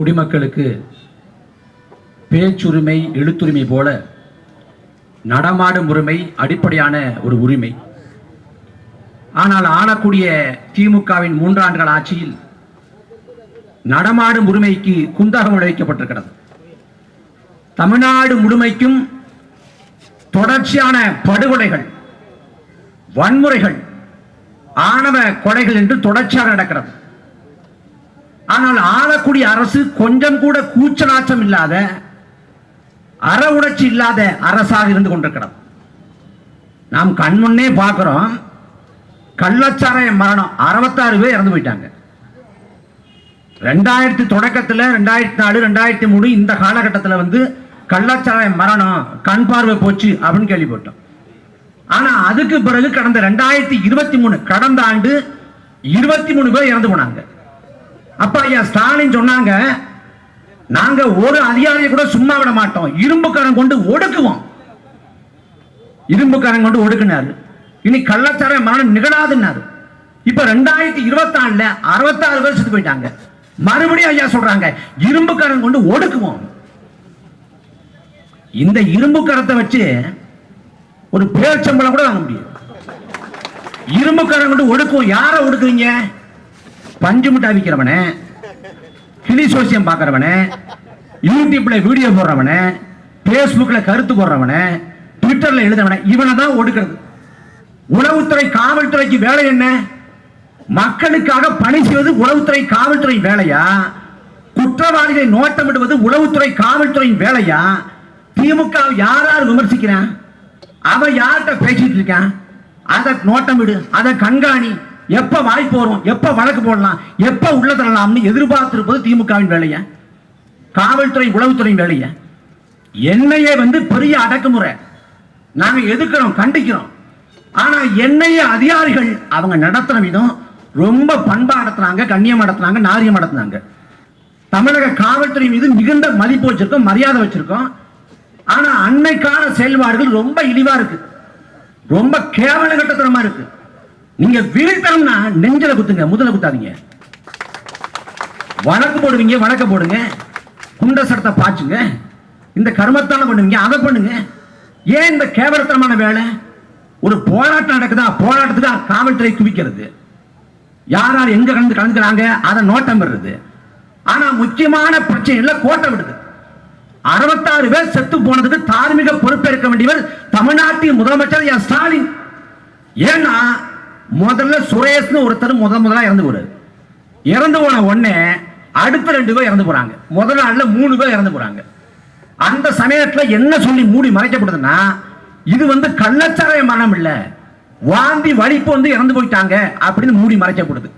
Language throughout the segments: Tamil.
குடிமக்களுக்கு பேச்சுரிமை எழுத்துரிமை போல நடமாடும் உரிமை அடிப்படையான ஒரு உரிமை. ஆனால் ஆளக்கூடிய திமுகவின் மூன்றாண்டுகள் ஆட்சியில் நடமாடும் உரிமைக்கு குந்தகம் விளைவிக்கப்பட்டிருக்கிறது. தமிழ்நாடு முழுமைக்கும் தொடர்ச்சியான படுகொலைகள் வன்முறைகள் ஆணவ கொலைகள் என்று தொடர்ச்சியாக நடக்கிறது. ஆனால் ஆளக்கூடிய அரசு கொஞ்சம் கூட கூச்சநாச்சம் இல்லாத அற உணர்ச்சி இல்லாத அரசாக இருந்து கொண்டிருக்கிறது. நாம் கண்முன்னே பார்க்கிறோம் கள்ளச்சாராய மரணம். அறுபத்தாறு பேர் இறந்து போயிட்டாங்க. ரெண்டாயிரத்தி தொடக்கத்தில் ரெண்டாயிரத்தி நாலு ரெண்டாயிரத்தி மூணு இந்த காலகட்டத்தில் வந்து கள்ளச்சாராய மரணம் கண் பார்வை போச்சு அப்படின்னு கேள்விப்பட்டோம். ஆனால் அதுக்கு பிறகு கடந்த ரெண்டாயிரத்தி இருபத்தி மூணு கடந்த ஆண்டு இருபத்தி மூணு பேர் இறந்து போனாங்க. அப்ப ஐயா ஸ்டாலின் சொன்னாங்க நாங்க ஒரு அதிகாரியை கூட சும்மா விட மாட்டோம். இரும்புக்காரன் கொண்டு ஒடுக்குவோம். இரும்புக்காரன் கொண்டு ஒடுக்குனாரு. இனி கள்ளச்சார மரணம் நிகழாதுன்னாரு. இப்ப ரெண்டாயிரத்தி இருபத்தி ஆண்டுல அறுபத்தாறு பேர் செத்து போயிட்டாங்க. மறுபடியும் ஐயா சொல்றாங்க இரும்புக்காரன் கொண்டு ஒடுக்குவோம். இந்த இரும்பு கரத்தை வச்சு ஒரு பேர் சம்பளம் கூட வாங்க முடியும் இரும்புக்காரன் கொண்டு ஒடுக்குவோம். யாரை ஒடுக்குவீங்க பஞ்சு முட்டை விற்கிறவன கிளி சோசியம் பார்க்கறவனே யூடியூப்ல வீடியோ போடுறவன பேஸ்புக்ல கருத்து போடுறவனே ட்விட்டர்ல எழுதவன இவனை தான் ஒடுக்கிறது. உளவுத்துறை காவல்துறைக்கு வேலை என்ன? மக்களுக்காக பணி செய்வது உளவுத்துறை காவல்துறை வேலையா? குற்றவாளிகளை நோட்டமிடுவது உளவுத்துறை காவல்துறையின் வேலையா? திமுக யாரார் யார் யார் விமர்சிக்கிறான்? அவன் யார்கிட்ட பேசிட்டு இருக்கான்? அதை நோட்டமிடு அதை கண்காணி. எப்ப வாய்ப்பு வரும் எப்ப வழக்கு போடலாம் எப்ப உள்ள தரலாம்னு எதிர்பார்த்திருப்பது திமுகவின் வேலைய. காவல்துறை உளவுத்துறையின் வேலைய. என்னையே வந்து பெரிய அடக்குமுறை. நாங்க எதிர்க்கிறோம் கண்டிக்கிறோம். ஆனா என்னைய அதிகாரிகள் அவங்க நடத்துற விதம் ரொம்ப பண்பா நடத்துனாங்க கண்ணியம் நடத்துனாங்க நாரியம் நடத்துனாங்க. தமிழக காவல்துறை மீது மிகுந்த மதிப்பு வச்சிருக்கோம் மரியாதை வச்சிருக்கோம். ஆனா அன்னைக்கான செயல்பாடுகள் ரொம்ப இழிவா இருக்கு. ரொம்ப கேவல கட்டத்தனமா இருக்கு. நீங்க வீழ்த்தணும்னா நெஞ்சல குத்துங்க முதல குத்தாதீங்க. வழக்கு போடுவீங்க வழக்க போடுங்க. குண்ட சடத்தை பாய்ச்சுங்க. இந்த கர்மத்தான பண்ணுவீங்க அதை பண்ணுங்க. ஏன் இந்த கேவலத்தனமான வேலை? ஒரு போராட்டம் நடக்குதா? போராட்டத்துக்கு காவல்துறை குவிக்கிறது. யார் யார் எங்க கலந்து கலந்துக்கிறாங்க அதை நோட்டம் வருது ஆனா முக்கியமான பிரச்சனைல கோட்டை விடுது. அறுபத்தாறு பேர் செத்து போனதுக்கு தார்மீக பொறுப்பேற்க வேண்டியவர் தமிழ்நாட்டின் முதலமைச்சர் என் ஸ்டாலின். ஏன்னா முதல்ல சுரேஷ்னு ஒருத்தர் முத முதலா இறந்து போறாரு. இறந்து போன உடனே அடுத்த ரெண்டு பேர் இறந்து போறாங்க. முதல் நாள்ல மூணு பேர் இறந்து போறாங்க. அந்த சமயத்துல என்ன சொல்லி மூடி மறைக்கப்படுதுன்னா இது வந்து கள்ளச்சாராய மரணம் இல்ல. வாந்தி வலிப்பு வந்து இறந்து போயிட்டாங்க அப்படின்னு மூடி மறைக்கப்படுது.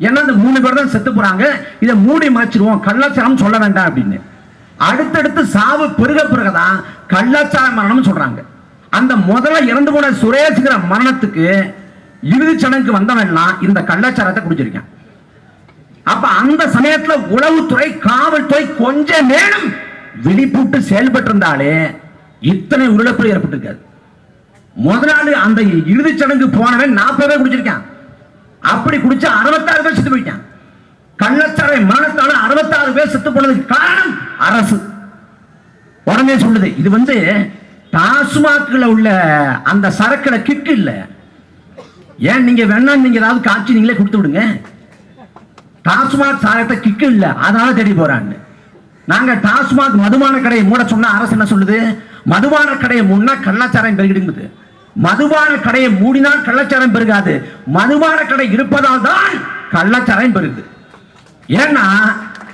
ஏன்னா இந்த மூணு பேர் தான் செத்து போறாங்க. இதை மூடி மறைச்சிருவோம். கள்ளச்சாரம் சொல்ல வேண்டாம் அப்படின்னு. அடுத்தடுத்து சாவு பெருக பிறகுதான் கள்ளச்சார மரணம் சொல்றாங்க. அந்த முதல்ல இறந்து போன சுரேஷ்கிற மரணத்துக்கு இறுதி சடங்கு வந்தவன்லாம் இந்த கள்ளச்சாரத்தை குடிச்சிருக்கான். அப்ப அந்த சமயத்துல உளவுத்துறை காவல்துறை கொஞ்ச நேரம் விழிப்புட்டு செயல்பட்டு இருந்தாலே இத்தனை உருளப்பு ஏற்பட்டிருக்காது. முதல் நாள் அந்த இறுதி சடங்கு போனவன் நாற்பது பேர் குடிச்சிருக்கான். அப்படி குடிச்ச அறுபத்தாறு பேர் செத்து போயிட்டான். கள்ளச்சாரை மரணத்தால அறுபத்தாறு பேர் செத்து போனதுக்கு காரணம் அரசு. உடனே சொல்லுது இது வந்து டாஸ்மாக்ல உள்ள அந்த சரக்குல கிக்கு இல்லை. ஏன் நீங்க வேணா நீங்க ஏதாவது காட்சி நீங்களே கொடுத்து விடுங்க. டாஸ்மாக் சாரத்தை கிக்கு இல்ல அதனால தேடி போறாங்க. நாங்க டாஸ்மாக் மதுபான கடையை மூட சொன்னா அரசு என்ன சொல்லுது? மதுபான கடையை முன்னா கள்ளச்சாரம் பெருகிடுங்குது. மதுபான கடையை மூடினால் கள்ளச்சாரம் பெருகாது. மதுபான கடை இருப்பதால் தான் கள்ளச்சாரம் பெருகுது. ஏன்னா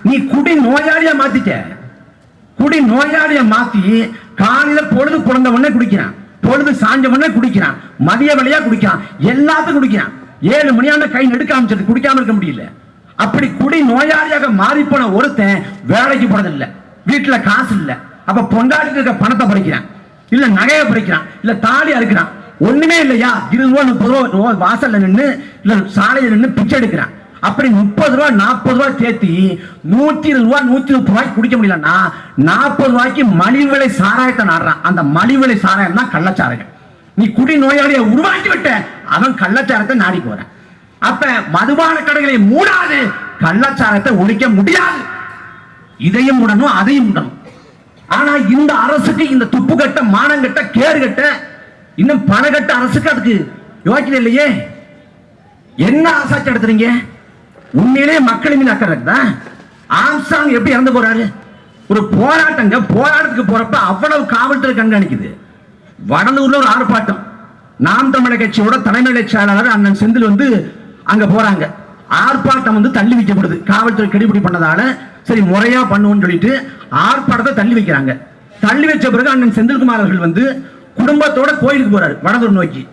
நீ குடி நோயாளியா மாத்திட்ட. குடி நோயாளிய மாத்தி காலையில பொழுது பிறந்த உடனே குடிக்கிறான். பொழுது சாஞ்ச குடிக்கிறான். மதிய விலையா குடிக்கிறான். எல்லாத்துக்கும் குடிக்கிறான். ஏழு மணியான கை நெடுக்க ஆரம்பிச்சது குடிக்காம இருக்க முடியல. அப்படி குடி நோயாளியாக மாறி போன ஒருத்தன் வேலைக்கு போனதில்லை. வீட்டுல காசு இல்ல. அப்ப பொண்டாட்டிட்டு இருக்க பணத்தை பறிக்கிறான். இல்ல நகையை பறிக்கிறான். இல்ல தாலி அறுக்கிறான். ஒண்ணுமே இல்லையா? இருபது ரூபா முப்பது ரூபா வாசல்ல நின்னு இல்ல சாலையில நின்னு பிச்சை எடுக்கிறான். அப்படி முப்பது ரூபா நாற்பது ரூபா சேர்த்து நூத்தி இருபது ரூபா நூத்தி முப்பது ரூபாய்க்கு குடிக்க முடியலன்னா நாற்பது ரூபாய்க்கு மலிவிலை சாராயத்தை நாடுறான். அந்த மலிவிலை சாராயம் தான் கள்ளச்சாராயம். நீ குடி நோயாளியை உருவாக்கி விட்ட அவன் கள்ளச்சாரத்தை நாடி போறான் அப்ப மதுபான கடைகளை மூடாது கள்ளச்சாரத்தை ஒழிக்க முடியாது. இதையும் உடனும் அதையும் உடனும். ஆனா இந்த அரசுக்கு இந்த துப்பு கட்ட மானங்கட்ட கேடு கட்ட இன்னும் பணகட்ட அரசுக்கு அதுக்கு யோக்கியம் இல்லையே? என்ன ஆசாச்சு எடுத்துறீங்க உண்மையிலே மக்கள் மீது அக்கறை இருக்குதா? ஆம்சாங் எப்படி இறந்து போறாரு? ஒரு போராட்டங்க போராட்டத்துக்கு போறப்ப அவ்வளவு காவல்துறை கண்காணிக்குது. வடலூர்ல ஒரு ஆர்ப்பாட்டம். நாம் தமிழக கட்சியோட தலைமை செயலாளர் அண்ணன் செந்தில் வந்து அங்க போறாங்க. ஆர்ப்பாட்டம் வந்து தள்ளி வைக்கப்படுது. காவல்துறை கெடுபிடி பண்ணதால சரி முறையா பண்ணுவோம்னு சொல்லிட்டு ஆர்ப்பாட்டத்தை தள்ளி வைக்கிறாங்க. தள்ளி வச்ச பிறகு அண்ணன் செந்தில்குமார் அவர்கள் வந்து குடும்பத்தோட கோயிலுக்கு போறாரு வடலூர் நோக்கி.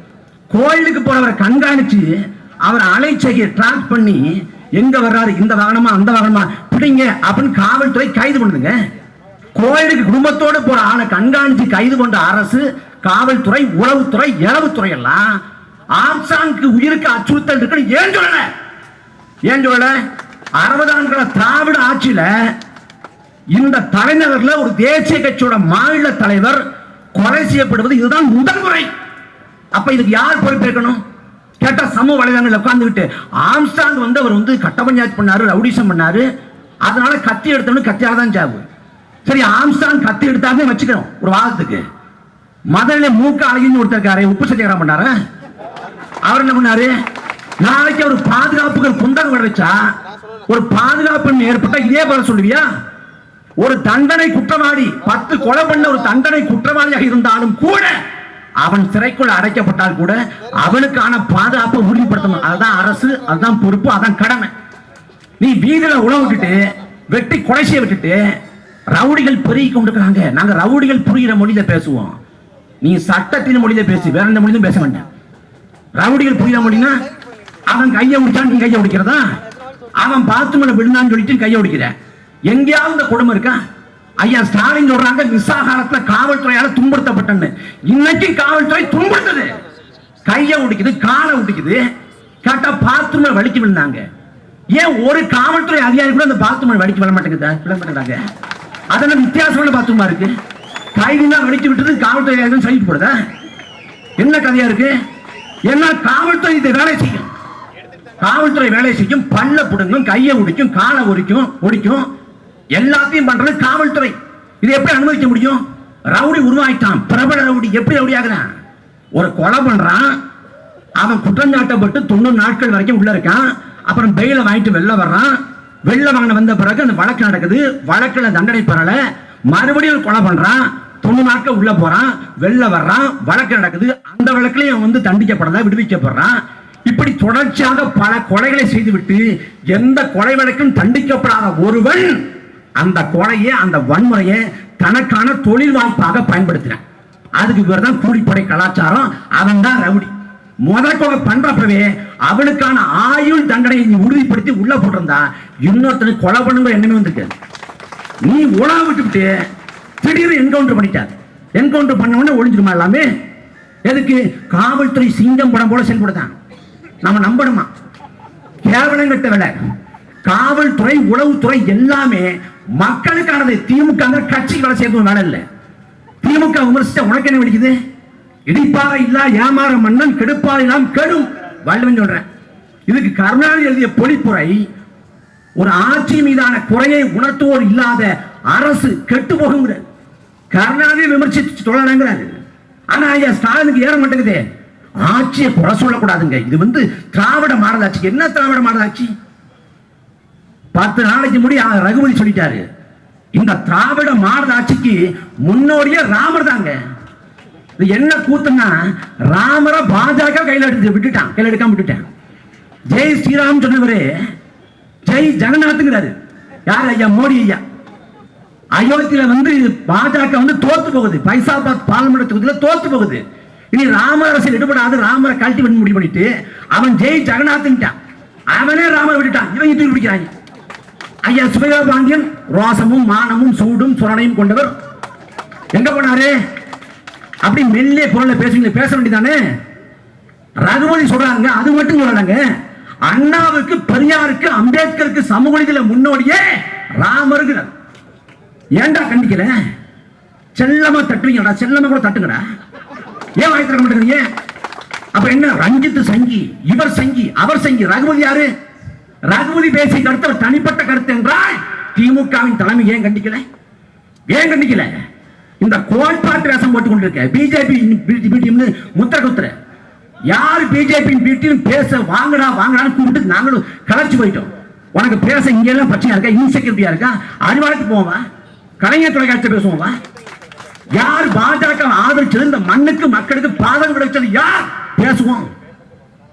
கோயிலுக்கு போறவரை கண்காணிச்சு அவர் அலைச்சகையை டிராக் பண்ணி எங்க வர்றாரு? இந்த வாகனமா? அந்த வாகனமா? பிடிங்க. அப்படின்னு காவல்துறை கைது பண்ணுதுங்க. கோயிலுக்கு குடும்பத்தோடு போற ஆளை கண்காணிச்சு கைது கொண்ட அரசு காவல்துறை உளவுத்துறை இளவுத்துறை எல்லாம் ஆம்சாங்க்கு உயிருக்கு அச்சுறுத்தல் இருக்குன்னு ஏன் சொல்லல? ஏன் சொல்லல? அறுபது ஆண்டுகள திராவிட ஆட்சியில இந்த தலைநகர்ல ஒரு தேசிய கட்சியோட மாநில தலைவர் கொலை செய்யப்படுவது இதுதான் முதல் முறை. அப்ப இதுக்கு யார் பொறுப்பேற்கணும்? கேட்டா சமூக வலைதளங்கள்ல உட்காந்துக்கிட்டு ஆம்ஸ்டாங் வந்து அவர் வந்து கட்ட பஞ்சாயத்து பண்ணாரு ரவுடிசம் பண்ணாரு. அதனால கத்தி எடுத்தவனு கத்தியால தான் சாவு சரி ஆம்ஸ்டாங் கத்தி எடுத்தாருன்னு வச்சுக்கிறோம் ஒரு வாதத்துக்கு மதுரையில மூக்க அழகின்னு ஒருத்தருக்காரு உப்பு சத்தியாகிரம் பண்ணாரு? அவர் என்ன பண்ணாரு? நாளைக்கு ஒரு பாதுகாப்புகள் குந்தகம் விட வச்சா ஒரு பாதுகாப்பு ஏற்பட்டா இதே போல சொல்லுவியா? ஒரு தண்டனை குற்றவாளி பத்து கொலை பண்ண ஒரு தண்டனை குற்றவாளியாக இருந்தாலும் கூட அவன் சிறைக்குள் அடைக்கப்பட்டால் கூட அவனுக்கான பாதுகாப்பை உறுதிப்படுத்தணும். அதுதான் அரசு அதுதான் பொறுப்பு அதான் கடமை. நீ வீதியில உழவு விட்டுட்டு வெட்டி கொலை செய்ய விட்டுட்டு ரவுடிகள் பெருகி கொண்டிருக்காங்க நாங்க ரவுடிகள் புரிகிற மொழியில பேசுவோம். நீ சட்டத்தின் மொழியில பேசு வேற எந்த மொழியிலும் பேச வேண்டாம். ரவுடிகள் புரியுற மொழினா அவன் கையை முடிச்சான் நீ கையை உடிக்கிறதா? அவன் பாத்ரூம்ல விழுந்தான்னு சொல்லிட்டு கையை உடிக்கிற. எங்கேயாவது இந்த குடும்பம் இருக்கா? ஐயா ஸ்டாலின் சொல்றாங்க நிசாகாரத்துல காவல்துறையால துன்புறுத்தப்பட்டன்னு. இன்னைக்கு காவல்துறை துன்புறுத்தது. கையை உடிக்குது காலை உடிக்குது. கேட்டா பாத்ரூம்ல வலிக்கு விழுந்தாங்க. ஏன் ஒரு காவல்துறை அதிகாரி கூட அந்த பாத்ரூம்ல வலிக்கு விழ மாட்டேங்குதா? விழ மாட்டேங்கிறாங்க அதெல்லாம் வித்தியாசமான பாத்ரூமா இருக்கு? கைதினா வலிக்கு விட்டது காவல்துறை அதிகாரி சொல்லிட்டு போடுதா? என்ன கதையா இருக்கு? ஏன்னா காவல்துறை இதை வேலை செய்யும். காவல்துறை வேலை செய்யும். பல்ல புடுங்கும் கையை உடிக்கும் காலை ஒடிக்கும் ஒடிக்கும் எல்லாத்தையும் பண்றது காவல்துறை. இது எப்படி அனுமதிக்க முடியும்? ரவுடி உருவாயிட்டான். பிரபல ரவுடி. எப்படி ரவுடி ஆகுறான் ஒரு கொலை பண்றான். அவன் குற்றம் சாட்டப்பட்டு தொண்ணூறு நாட்கள் வரைக்கும் உள்ள இருக்கான். அப்புறம் பெயில வாங்கிட்டு வெளில வர்றான். வெளில வாங்கின வந்த பிறகு அந்த வழக்கு நடக்குது. வழக்கில் தண்டனை பெறல. மறுபடியும் கொலை பண்றான். தொண்ணூறு நாட்கள் உள்ள போறான். வெளில வர்றான். வழக்கு நடக்குது. அந்த வழக்குலையும் அவன் வந்து தண்டிக்கப்படல விடுவிக்கப்படுறான். இப்படி தொடர்ச்சியாக பல கொலைகளை செய்துவிட்டு எந்த கொலை வழக்கும் தண்டிக்கப்படாத ஒருவன் அந்த கொலையை அந்த வன்முறையை தனக்கான தொழில் வாய்ப்பாக பயன்படுத்தினான். அதுக்கு இவர் தான் கூலிப்படை கலாச்சாரம் அவன் தான் ரவுடி. முதல் கொலை பண்றப்பவே அவனுக்கான ஆயுள் தண்டனையை நீ உறுதிப்படுத்தி உள்ள போட்டிருந்தா இன்னொருத்தனை கொலை பண்ணுங்க என்னமே வந்திருக்கு நீ உணவு விட்டுவிட்டு திடீர்னு என்கவுண்டர் பண்ணிட்டார். என்கவுண்டர் பண்ண உடனே ஒழிஞ்சிருமா எல்லாமே? எதுக்கு? காவல்துறை சிங்கம் படம் போல செயல்படுதான் நம்ம நம்பணுமா? கேவலம் கட்ட வேலை. காவல்துறை உளவுத்துறை எல்லாமே மக்களுக்கானது திமுக ங்கிற கட்சிக்கு வேலை செய்யணும் வேலை இல்லை. திமுக விமர்சிச்சா உனக்கு என்ன வெடிக்குது? இடிப்பாக இல்லா ஏமாற மன்னன் கெடுப்பாக இல்லாம் கெடும். வள்ளுவன் சொல்றேன் இதுக்கு கருணாநிதி எழுதிய பொழிப்புரை ஒரு ஆட்சி மீதான குறையை உணர்த்துவோர் இல்லாத அரசு கெட்டு போகுங்கிற கருணாநிதி விமர்சிச்சு சொல்லலாங்கிறாரு ஆனா ஐயா ஸ்டாலினுக்கு ஏற மாட்டேங்குதே. ஆட்சியை குறை சொல்லக்கூடாதுங்க. இது வந்து திராவிட மாடல் என்ன திராவிட மாடல் பத்து நாளைக்கு முடி ரகுபதி சொல்லிட்டாரு. இந்த திராவிட மாடல் ஆட்சிக்கு முன்னோடியே ராமர் தாங்க. இது என்ன கூத்துன்னா ராமரை பாஜக கையில் எடுத்து விட்டுட்டான் கையில் எடுக்காம விட்டுட்டான். ஜெய் ஸ்ரீராம் சொன்னவரு ஜெய் ஜெகநாத்ங்கிறாரு யார் ஐயா? மோடி ஐயா. அயோத்தியில வந்து பாஜக வந்து தோத்து போகுது. பைசாபாத் பாராளுமன்ற தொகுதியில் தோத்து போகுது. இனி ராம அரசியல் ஈடுபடாது ராமரை கழட்டி பண்ணி முடிவு பண்ணிட்டு அவன் ஜெய் ஜெகநாத்ன்ட்டான் அவனே ராமரை விட்டுட்டான். இவங்க தூக்கி பிடிக்கிறாங்க. ஐயா சுபையா பாண்டியன் ரோசமும் மானமும் சூடும் சுரணையும் கொண்டவர். எங்க போனாரு? அப்படி மெல்லே குரல்ல பேசுங்க பேச வேண்டியதானே? ரகுமதி சொல்றாங்க அது மட்டும் சொல்லலங்க. அண்ணாவுக்கு பெரியாருக்கு அம்பேத்கருக்கு சமூக நீதியில முன்னோடியே ராமருக்கு ஏன்டா கண்டிக்கல? செல்லமா தட்டுவீங்கடா செல்லமா கூட தட்டுங்கடா. ஏன் வாய் மாட்டேங்கிறீங்க? அப்ப என்ன ரஞ்சித் சங்கி இவர் சங்கி அவர் சங்கி ரகுமதி யாரு? ரகுமதி பேசிய கருத்து அவர் தனிப்பட்ட கருத்து என்றால் திமுகவின் தலைமை ஏன் கண்டிக்கல? ஏன் கண்டிக்கல? இந்த கோட்பாட்டு வேஷம் போட்டு கொண்டிருக்க. பிஜேபி பிடிஎம்னு முத்திர குத்துற. யார் பிஜேபியின் பிடிஎம் பேச வாங்கடா வாங்கடான்னு கூப்பிட்டு நாங்களும் கலைச்சு போயிட்டோம். உனக்கு பேச இங்கெல்லாம் பிரச்சனையா இருக்கா? இன்செக்யூரிட்டியா இருக்கா? அறிவாளத்துக்கு போவா கலைஞர் தொலைக்காட்சி பேசுவோம்? வா யார் பாஜக ஆதரிச்சது? இந்த மண்ணுக்கு மக்களுக்கு பாதம் கிடைச்சது யார்? பேசுவோம்.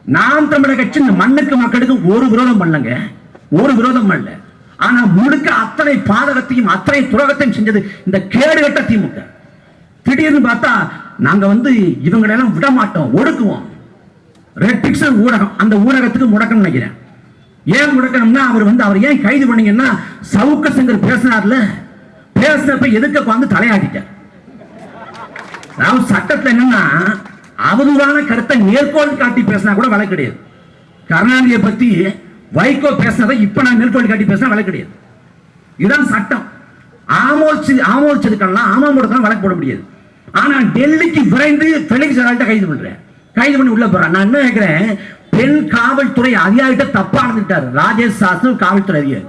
நாம் தமிழக கட்சி இந்த மண்ணுக்கு மக்களுக்கு ஒரு விரோதம் பண்ணலங்க. ஒரு விரோதம் பண்ணல. ஆனா முழுக்க அத்தனை பாதகத்தையும் அத்தனை துரோகத்தையும் செஞ்சது இந்த கேடுகட்ட திமுக. திடீர்னு பார்த்தா நாங்க வந்து இவங்களெல்லாம் விட மாட்டோம் ஒடுக்குவோம். ரெட் ஊடகம். அந்த ஊடகத்துக்கு முடக்கம் நினைக்கிறேன். ஏன் முடக்கணும்னா அவர் வந்து அவர் ஏன் கைது பண்ணீங்கன்னா சவுக்க சங்கர் பேசினார்ல. பேசினப்ப எதுக்க வந்து தலையாட்டிட்டார்? அதாவது சட்டத்தில் என்னன்னா அவதூறான கருத்தை மேற்கோள் காட்டி பேசினா கூட வழக்கு கிடையாது. கருணாநிதியை பத்தி வைகோ பேசினதை இப்ப நான் மேற்கோள் காட்டி பேசினா வழக்கு கிடையாது. இதுதான் சட்டம். ஆமோச்சு ஆமோச்சதுக்கெல்லாம் ஆமாம் வழக்கு போட முடியாது. ஆனா டெல்லிக்கு விரைந்து பெலிக்ஸ் ஜெரால்ட்ட கைது பண்றேன். கைது பண்ணி உள்ள போறேன். நான் என்ன கேட்கிறேன் பெண் காவல்துறை அதிகாரிகிட்ட தப்பா நடந்துட்டாரு ராஜேஷ் சாஸ்திரம் காவல்துறை அதிகாரி.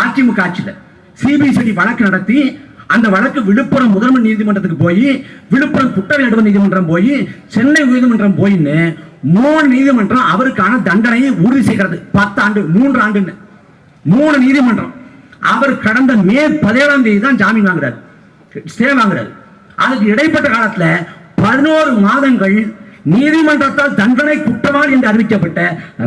அதிமுக ஆட்சியில். சிபிசிடி வழக்கு நடத்தி அந்த வழக்கு விழுப்புரம் முதன்மை நீதிமன்றத்துக்கு போய் விழுப்புரம் குற்ற நடுவர் நீதிமன்றம் போய் சென்னை உயர்நீதிமன்றம் போயின்னு மூணு நீதிமன்றம் அவருக்கான தண்டனையை உறுதி செய்கிறது. பத்து ஆண்டு மூன்று ஆண்டுன்னு. மூணு நீதிமன்றம். அவர் கடந்த மே பதினேழாம் தேதி தான் ஜாமீன் வாங்குறாரு. ஸ்டே வாங்குறாரு. அதுக்கு இடைப்பட்ட காலத்துல பதினோரு மாதங்கள் நீதிமன்றத்தால் தண்டனை குற்றவாளி என்று அறிவிக்கப்பட்ட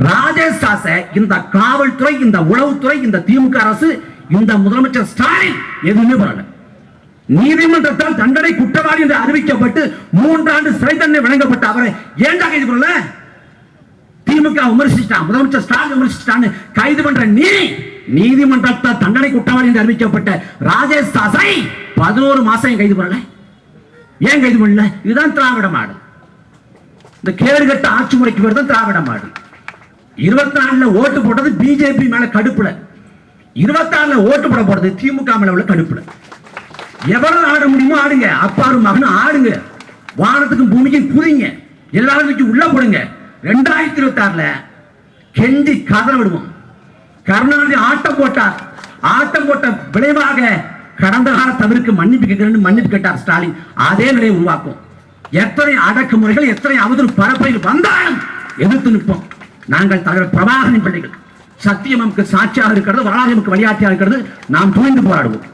ராஜேஷ் தாஸ இந்த காவல்துறை இந்த உளவுத்துறை இந்த திமுக அரசு இந்த முதலமைச்சர் ஸ்டாலின் எதுவுமே பண்ணல. நீதிமன்றத்தால் தண்டனை குற்றவாளி என்று அறிவிக்கப்பட்டு மூன்றாண்டு சிறை தண்டனை வழங்கப்பட்ட அவரை ஏன்டா கைது பண்ணல திமுக விமர்சிச்சிட்டான் முதலமைச்சர் ஸ்டாலின் விமர்சிச்சிட்டான்னு கைது பண்ற நீ நீதிமன்றத்தால் தண்டனை குற்றவாளி என்று அறிவிக்கப்பட்ட ராஜேஷ் தாசை பதினோரு மாசம் கைது பண்ணல? ஏன் கைது பண்ணல? இதுதான் திராவிட மாடு இந்த கேடுகட்ட ஆட்சி முறைக்கு பேர் தான் திராவிட மாடு இருபத்தி நாலுல ஓட்டு போட்டது பிஜேபி மேல கடுப்புல. இருபத்தி ஆறுல ஓட்டு போட போறது திமுக மேல உள்ள கடுப்புல. எவ்வளவு ஆட முடியுமோ ஆடுங்க. அப்பாரும் மகனும் ஆடுங்க. வானத்துக்கும் பூமிக்கும் குதிங்க எல்லாரும் வச்சு உள்ள போடுங்க. ரெண்டாயிரத்தி இருபத்தி ஆறுல கெஞ்சி கதற விடுவோம். கருணாநிதி ஆட்டம் போட்டார். ஆட்டம் போட்ட விளைவாக கடந்த கால தவிர்க்க மன்னிப்பு கேட்கிறேன் மன்னிப்பு கேட்டார் ஸ்டாலின். அதே நிலையை உருவாக்கும். எத்தனை அடக்குமுறைகள் எத்தனை அவதூறு பரப்பையில் வந்தாலும் எதிர்த்து நிற்போம். நாங்கள் தலைவர் பிரபாகரின் பிள்ளைகள். சத்தியம் நமக்கு சாட்சியாக இருக்கிறது வரலாறு நமக்கு வழிகாட்டியாக இருக்கிறது. நாம் துணிந்து போராடுவோம்.